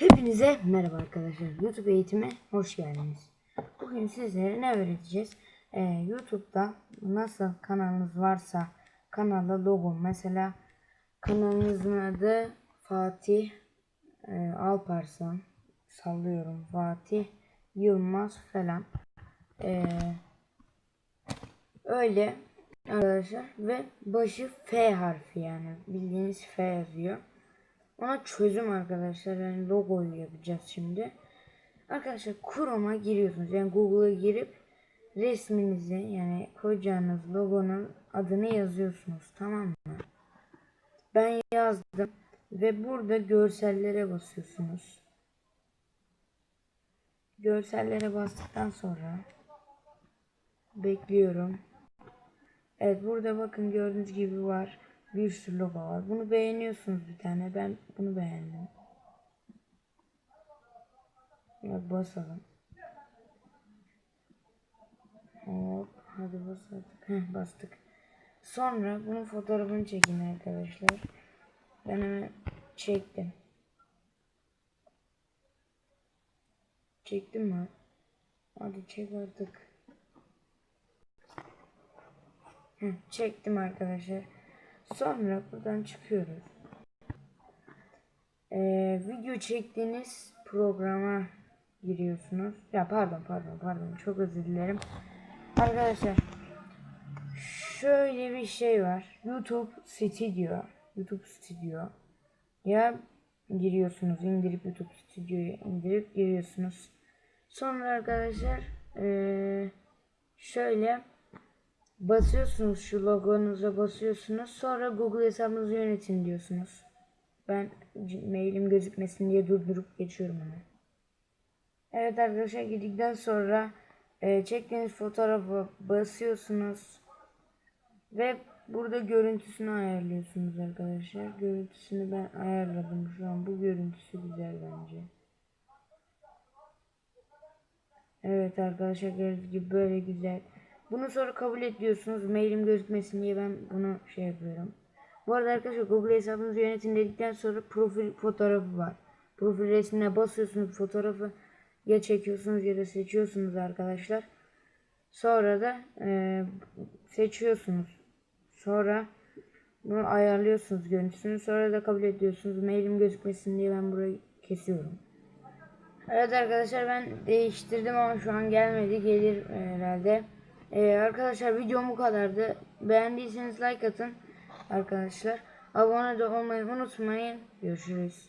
Hepinize merhaba arkadaşlar. YouTube eğitime hoş geldiniz. Bugün sizlere ne öğreteceğiz? Ee, YouTube'da nasıl kanalınız varsa kanalda logo mesela kanalınızın adı Fatih e, Alparslan sallıyorum Fatih Yılmaz falan Ee, öyle arkadaşlar ve başı F harfi yani bildiğiniz F yazıyor. Ona çözüm arkadaşlar. Yani logoyu yapacağız şimdi. Arkadaşlar Chrome'a giriyorsunuz. Yani Google'a girip resminizi yani koyacağınız logonun adını yazıyorsunuz. Tamam mı? Ben yazdım. Ve burada görsellere basıyorsunuz. Görsellere bastıktan sonra bekliyorum. Evet burada bakın gördüğünüz gibi var. Bir sürü logo var. Bunu beğeniyorsunuz bir tane. Ben bunu beğendim. Bak basalım. Hop hadi basalım. Heh bastık. Sonra bunun fotoğrafını çekin arkadaşlar. Ben hemen çektim. Çektim mi? Hadi çek artık. Heh, çektim arkadaşlar. Sonra buradan çıkıyoruz. Ee, video çektiğiniz programa giriyorsunuz. Ya pardon pardon pardon çok özür dilerim. Arkadaşlar şöyle bir şey var. YouTube Studio. YouTube Studio. Ya giriyorsunuz indirip YouTube Studio'yu indirip giriyorsunuz. Sonra arkadaşlar ee, şöyle Basıyorsunuz şu logonuza basıyorsunuz. Sonra Google hesabınızı yönetin diyorsunuz. Ben mailim gözükmesin diye durdurup geçiyorum onu. Evet arkadaşlar girdikten sonra e, çektiğiniz fotoğrafı basıyorsunuz. Ve burada görüntüsünü ayarlıyorsunuz arkadaşlar. Görüntüsünü ben ayarladım şu an. Bu görüntüsü güzel bence. Evet arkadaşlar gördüğünüz gibi böyle güzel. Bunu sonra kabul ediyorsunuz. Mailim gözükmesin diye ben bunu şey yapıyorum. Bu arada arkadaşlar Google hesabınızı yönetin dedikten sonra profil fotoğrafı var. Profil resmine basıyorsunuz fotoğrafı ya çekiyorsunuz ya da seçiyorsunuz arkadaşlar. Sonra da e, seçiyorsunuz. Sonra bunu ayarlıyorsunuz görüntüsünü. Sonra da kabul ediyorsunuz. Mailim gözükmesin diye ben burayı kesiyorum. Evet arkadaşlar ben değiştirdim ama şu an gelmedi. Gelir e, herhalde. Ee, arkadaşlar videom bu kadardı. Beğendiyseniz like atın arkadaşlar. Abone de olmayı unutmayın. Görüşürüz.